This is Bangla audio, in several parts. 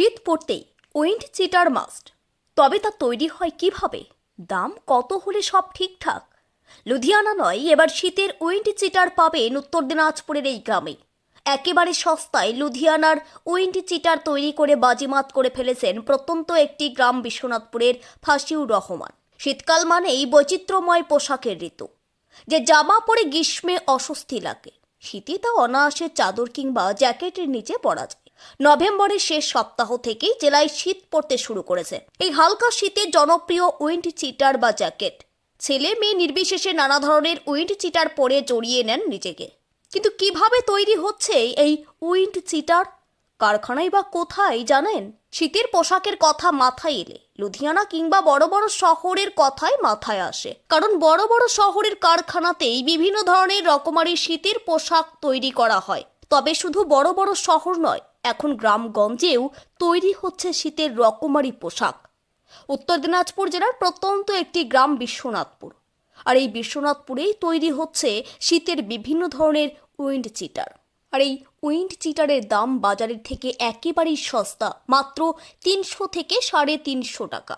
শীত পড়তেই উইন্ড চিটার মাস্ট। তবে তা তৈরি হয় কীভাবে? দাম কত হলে সব ঠিকঠাক? লুধিয়ানা নয়, এবার শীতের উইন্ড চিটার পাবেন উত্তর দিনাজপুরের এই গ্রামে। একেবারে সস্তায় লুধিয়ানার উইন্ড চিটার তৈরি করে বাজিমাত করে ফেলেছেন প্রত্যন্ত একটি গ্রাম বিশ্বনাথপুরের ফাঁসিউর রহমান। শীতকাল মানেই বৈচিত্র্যময় পোশাকের ঋতু। যে জামা পরে গ্রীষ্মে অস্বস্তি লাগে, শীতে তা অনায়াসে চাদর কিংবা জ্যাকেটের নিচে পরা যায়। নভেম্বরের শেষ সপ্তাহ থেকেই জেলায় শীত পড়তে শুরু করেছে। এই হালকা শীতে জনপ্রিয় উইন্ড চিটার বা জ্যাকেট। ছেলে মেয়ে নির্বিশেষে নানা ধরনের উইন্ড চিটার পরে জড়িয়ে নেন নিজেকে। কিন্তু কীভাবে তৈরি হচ্ছে এই উইন্ড চিটার? কারখানায় বা কোথায়, জানেন? শীতের পোশাকের কথা মাথায় এলে, লুধিয়ানা কিংবা বড় বড় শহরের কথাই মাথায় আসে। কারণ বড় বড় শহরের কারখানাতেই বিভিন্ন ধরনের রকমারি শীতের পোশাক তৈরি করা হয়। তবে শুধু বড় বড় শহর নয় এখন গ্রামগঞ্জেও তৈরি হচ্ছে শীতের রকমারি পোশাক। উত্তর দিনাজপুর জেলার প্রত্যন্ত একটি গ্রাম বিশ্বনাথপুর। আর এই বিশ্বনাথপুরেই তৈরি হচ্ছে শীতের বিভিন্ন ধরনের উইন্ড চিটার। আর এই উইন্ড চিটারের দাম বাজারের থেকে একেবারেই সস্তা, মাত্র তিনশো থেকে সাড়ে তিনশো টাকা।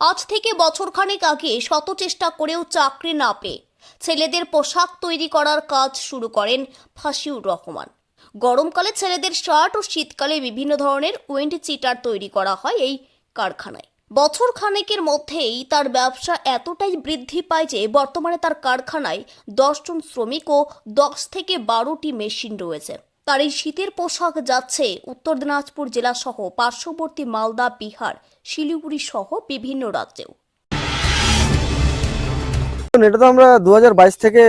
আজ থেকে বছরখানেক আগে শত চেষ্টা করেও চাকরি না পেয়ে ছেলেদের পোশাক তৈরি করার কাজ শুরু করেন ফাঁসিউর রহমান। গরমকালে ছেলেদের শার্ট ও শীতকালে বিভিন্ন ধরনের উইন্ড চিটার তৈরি করা হয় এই কারখানায়। বছর খানেকের মধ্যেই তার ব্যবসা এতটাই বৃদ্ধি পায় যে বর্তমানে তার কারখানায় দশজন শ্রমিক ও দশ থেকে বারোটি মেশিন রয়েছে। তার এই শীতের পোশাক যাচ্ছে উত্তর দিনাজপুর জেলা সহ পার্শ্ববর্তী মালদা, বিহার, শিলিগুড়ি সহ বিভিন্ন রাজ্যেও। এটা তো আমরা দু হাজার বাইশ থেকে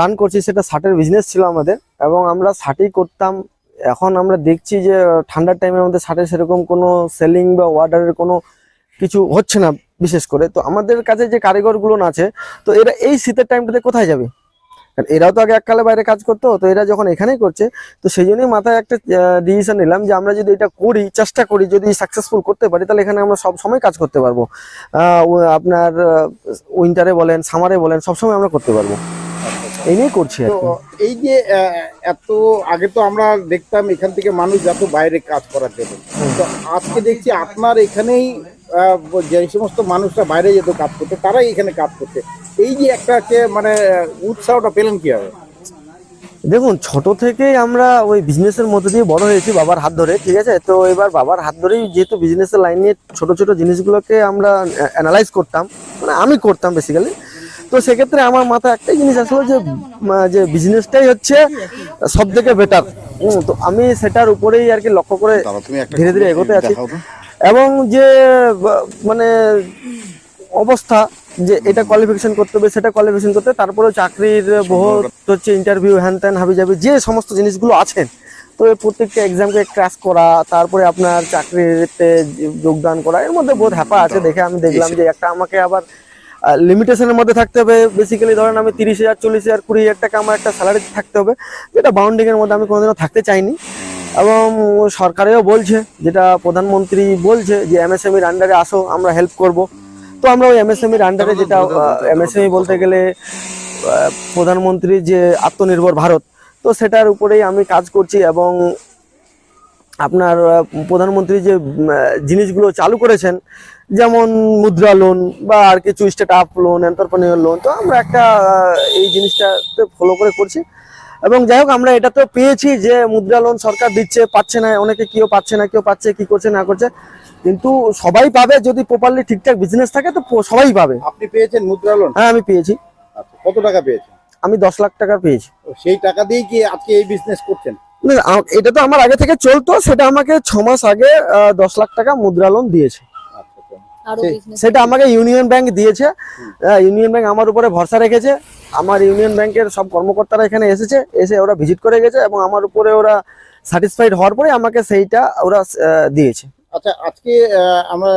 রান করছি, সেটা শার্টের বিজনেস ছিল আমাদের। এবং আমরা শার্টই করতাম। এখন আমরা দেখছি যে, ঠান্ডার টাইমে আমাদের শার্টের সেরকম কোনো সেলিং বা অর্ডারের কোনো কিছু হচ্ছে না, বিশেষ করে। তো আমাদের কাছে যে কারিগরগুলো আছে, তো এরা এই শীতের টাইমটাতে কোথায় যাবে? কারণ এরাও তো আগে এককালে বাইরে কাজ করতো তো এরা যখন এখানেই করছে তো সেই জন্যই মাথায় একটা ডিসিশন নিলাম যে আমরা যদি এটা করি চেষ্টা করি যদি সাকসেসফুল করতে পারি তাহলে এখানে আমরা সব সময় কাজ করতে পারব। আপনার উইন্টারে বলেন সামারে বলেন সবসময় আমরা করতে পারব। এই করছি এই যে এত আগে তো আমরা দেখতাম এখান থেকে মানুষ যত বাইরে কাজ করার জন্য। তো আজকে দেখছি আপনার এখানেই যে সমস্ত মানুষরা বাইরে যেত কাজ করতে তারাই এখানে কাজ করতে। এই যে একটা যে মানে উৎসাহটা পেলেন কি হবে দেখুন ছোট থেকেই আমরা ওই বিজনেসের মধ্যে দিয়ে বড় হয়েছি বাবার হাত ধরে ঠিক আছে? তো এবার বাবার হাত ধরেই যেহেতু বিজনেসের লাইন নিয়ে ছোট ছোট জিনিসগুলোকে আমরা অ্যানালাইজ করতাম মানে আমি করতাম বেসিক্যালি তো সেক্ষেত্রে আমার মাথায় একটাই জিনিস আসলো যে যে বিজনেসটাই হচ্ছে সব থেকে বেটার তো আমি সেটার উপরেই আর কি লক্ষ্য করে ধীরে ধীরে এগোতে আছি। এবং যে মানে অবস্থা যে এটা কোয়ালিফিকেশন করতে হবে সেটা কোয়ালিফিকেশন করতে তারপরেও চাকরির বহুত হচ্ছে ইন্টারভিউ হ্যান ত্যান হাবি যাবি যে সমস্ত জিনিসগুলো আছেন তো প্রত্যেকটা এক্সামকে ক্র্যাশ করা তারপরে আপনার চাকরিতে যোগদান করা এর মধ্যে বহুত হ্যাপা আছে দেখে আমি দেখলাম যে একটা আমাকে আবার লিমিটেশনের মধ্যে থাকতে হবে বেসিক্যালি ধরেন আমি তিরিশ হাজার চল্লিশ হাজার কুড়ি হাজার টাকা আমার একটা স্যালারি থাকতে হবে যেটা বাউন্ডিংয়ের মধ্যে আমি কোনোদিনও থাকতে চাইনি। এবং সরকারেও বলছে যেটা প্রধানমন্ত্রী বলছে যে এমএসএমইর আন্ডারে আসো আমরা হেল্প করব। তো আমরা ওই এমএসএমইর আন্ডারে যেটা এমএসএমই বলতে গেলে আহ, প্রধানমন্ত্রী যে আত্মনির্ভর ভারত তো সেটার উপরেই আমি কাজ করছি এবং আপনার প্রধানমন্ত্রী যে জিনিসগুলো চালু করেছেন যেমন মুদ্রা লোন বা আর কিছু startup loan entrepreneur loan তো আমরা একটা এই জিনিসটাতে ফলো করে করছি। এবং যাই হোক আমরা এটা তো পেয়েছি যে মুদ্রা লোন সরকার দিচ্ছে পাচ্ছে না অনেকে কেউ পাচ্ছে না কেউ পাচ্ছে কি করছে না করছে। কিন্তু সবাই পাবে যদি প্রপারলি ঠিকঠাক বিজনেস থাকে তো সবাই পাবে। আপনি পেয়েছেন মুদ্রা লোন হ্যাঁ আমি পেয়েছি। আচ্ছা, কত টাকা পেয়েছেন? আমি দশ লাখ টাকা পেয়েছি। সেই টাকা দিয়েই কি আজকে এই বিজনেস করছেন? এটা তো আমার আগে থেকে চলতো সেটা আমাকে ছ মাস আগে দশ লাখ টাকা মুদ্রা লোন দিয়েছে। সেটা আমাকে ইউনিয়ন ব্যাংক দিয়েছে। ইউনিয়ন ব্যাংক আমার উপরে ভরসা রেখেছে। আমার ইউনিয়ন ব্যাংকের সব কর্মকর্তারা এখানে এসেছে এসে ওরা ভিজিট করে গেছে এবং আমার উপরে ওরা স্যাটিসফাইড হওয়ার পরে আমাকে সেইটা ওরা দিয়েছে। আচ্ছা আজকে আহ, আমরা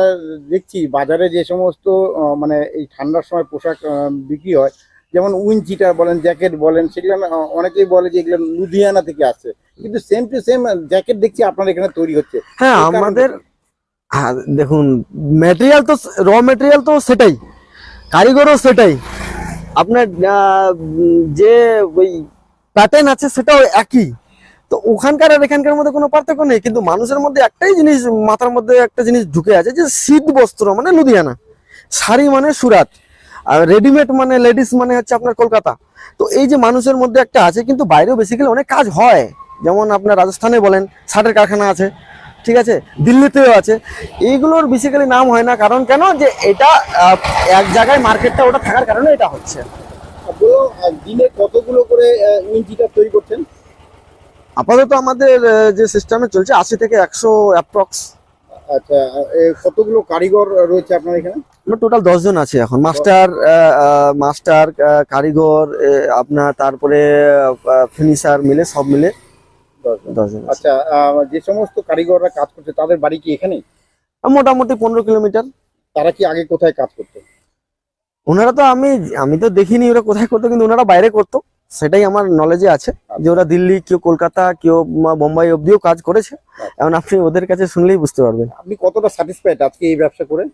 দেখছি বাজারে যে সমস্ত আহ, মানে এই ঠান্ডার সময় পোশাক বিক্রি হয় যেমন উইন চিটার বলেন জ্যাকেট বলেন সেগুলো অনেকেই বলে যে এগুলো লুধিয়ানা থেকে আসছে। কিন্তু সেম টু সেম জ্যাকেট দেখছি আপনার এখানে তৈরি হচ্ছে। হ্যাঁ আমাদের? হ্যাঁ দেখুন ম্যাটেরিয়াল তো র ম্যাটেরিয়াল তো সেটাই। কারিগরও সেটাই। আপনার যে ওই প্যাটার্ন আছে সেটাও একই। তো ওখানকার আর এখানকার মধ্যে কোনো পার্থক্য নেই, কিন্তু মানুষের মধ্যে একটাই জিনিস, মাথার মধ্যে একটা জিনিস ঢুকে আছে যে শীত বস্ত্র মানে লুধিয়ানা। শাড়ি মানে সুরাত, আর রেডিমেড মানে লেডিস মানে হচ্ছে আপনার কলকাতা। তো এই যে মানুষের মধ্যে একটা আছে, কিন্তু বাইরেও বেসিক্যালি অনেক কাজ হয়। যেমন আপনার রাজস্থানে বলেন, শার্টের কারখানা আছে। ঠিক আছে? দিল্লিতেও আছে। এইগুলোর বেসিক্যালি নাম হয় না। কারণ কেন? যে এটা এক জায়গায় মার্কেটটা ওটা থাকার কারণে এটা হচ্ছে। দিনে কতগুলো করে উইন তৈরি করছেন? আপাতত আমাদের যে সিস্টেমে চলছে আশি থেকে একশো অ্যাপ্রক্স আচ্ছা কতগুলো কারিগর রয়েছে আপনার এখানে? আমরা টোটাল দশজন আছি এখন। মাস্টার মাস্টার কারিগর আপনার তারপরে ফিনিশার মিলে সব মিলে। দশজন। আচ্ছা যে সমস্ত কারিগররা কাজ করছে তাদের বাড়ি কি এখানে মোটামুটি পনেরো কিলোমিটার। তারা কি আগে কোথায় কাজ করতো? ওনারা তো আমি আমি তো দেখিনি ওরা কোথায় করতো কিন্তু ওনারা বাইরে করতো। সেটাই আমার নলেজে আছে যে ওরা দিল্লি কেউ কলকাতা কেউ বোম্বাই অব্দিও কাজ করেছে। এখন আপনি ওদের কাছে শুনলেই বুঝতে পারবেন। আপনি কতটা স্যাটিসফাইড আজকে এই ব্যবসা করে?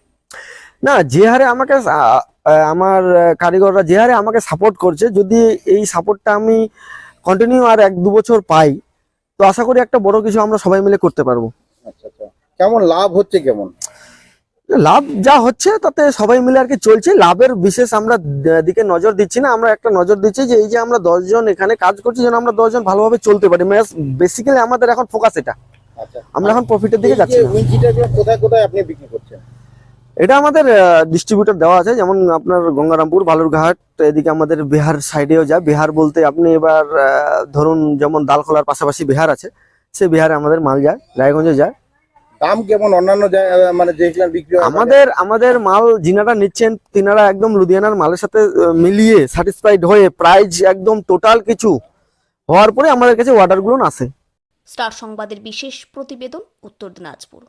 না যে হারে আমাকে আমার কারিগররা যে হারে আমাকে সাপোর্ট করছে যদি এই সাপোর্টটা আমি কন্টিনিউ আর এক দু বছর পাই তো আশা করি একটা বড় কিছু আমরা সবাই মিলে করতে পারব। আচ্ছা আচ্ছা। কেমন লাভ হচ্ছে কেমন? লাভ যা হচ্ছে তাতে সবাই মিলে আর কি চলছে। লাভের বিশেষ আমরা দিকে নজর দিচ্ছি না। আমরা একটা নজর দিচ্ছি যে এই যে আমরা দশজন এখানে কাজ করছি যেন আমরা দশজন ভালোভাবে চলতে পারি। বেসিক্যালি আমাদের এখন ফোকাস এটা। আচ্ছা। আমরা এখন প্রফিটের দিকে যাচ্ছি কোথায় কোথায় আপনি বিক্রি করছেন? এটা আমাদের ডিস্ট্রিবিউটর দেওয়া আছে যেমন আপনার গঙ্গারামপুর বালুরঘাট এদিকে আমাদের বিহার সাইডেও যায়। বিহার বলতে আপনি এবার ধরুন যেমন দালখোলার পাশাপাশি বিহার আছে সে বিহারে আমাদের মাল যায় রায়গঞ্জে যায়। দাম কেমন? অন্যান্য মানে বিক্রি আমাদের আমাদের মাল যিনারা নিচ্ছেন তিনারা একদম লুধিয়ানার মালের সাথে মিলিয়ে স্যাটিসফাইড হয়ে প্রাইস একদম টোটাল কিছু হওয়ার পরে আমাদের কাছে অর্ডারগুলো আসে। স্টার সংবাদের বিশেষ প্রতিবেদন উত্তর দিনাজপুর।